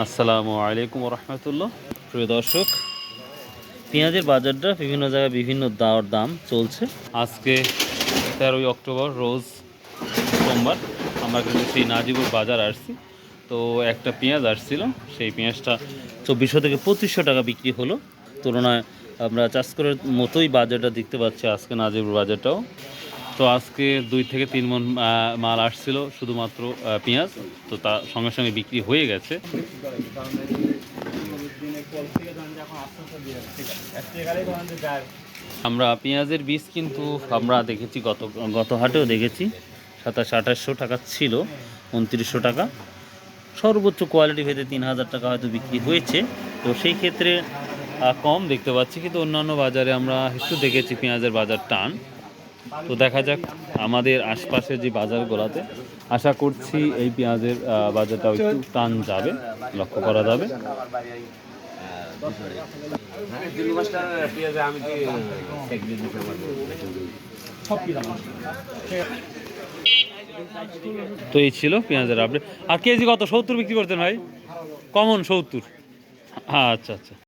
আসসালামু আলাইকুম রহমতুল্লাহ। প্রিয় দর্শক, পেঁয়াজের বাজারটা বিভিন্ন জায়গায় বিভিন্ন দাওয়ার দাম চলছে। আজকে তেরোই অক্টোবর, রোজ সোমবার আমরা কিন্তু সেই নাজিবুর বাজার আসছি। তো একটা পেঁয়াজ আসছিল, সেই পেঁয়াজটা চব্বিশশো থেকে পঁচিশশো টাকা বিক্রি হলো। তুলনায় আমরা চাষ করার মতোই বাজারটা দেখতে পাচ্ছি আজকে নাজিবুর বাজারটাও। তো আজকে দুই থেকে তিন মন মাল আসছিল শুধুমাত্র পেঁয়াজ। তো তা সঙ্গে সঙ্গে বিক্রি হয়ে গেছে। আমরা পেঁয়াজের বীজ কিন্তু আমরা দেখেছি গত গত হাটেও দেখেছি। সাতাশ, আঠাশশো টাকা ছিল, উনত্রিশশো টাকা। সর্বোচ্চ কোয়ালিটি ভেদে তিন হাজার টাকা হয়তো বিক্রি হয়েছে। তো সেই ক্ষেত্রে কম দেখতে পাচ্ছি। কিন্তু অন্যান্য বাজারে আমরা একটু দেখেছি পেঁয়াজের বাজার টান। তো দেখা যাক আমাদের আশপাশের যে বাজার বাজারগুলোতে। আশা করছি এই পেঁয়াজের বাজারটাও একটু টান যাবে, লক্ষ্য করা যাবে। তো এই ছিল পেঁয়াজের আপডেট আর কেজি কত? সত্তর বিক্রি করতেন ভাই? কমন সত্তর। আচ্ছা আচ্ছা।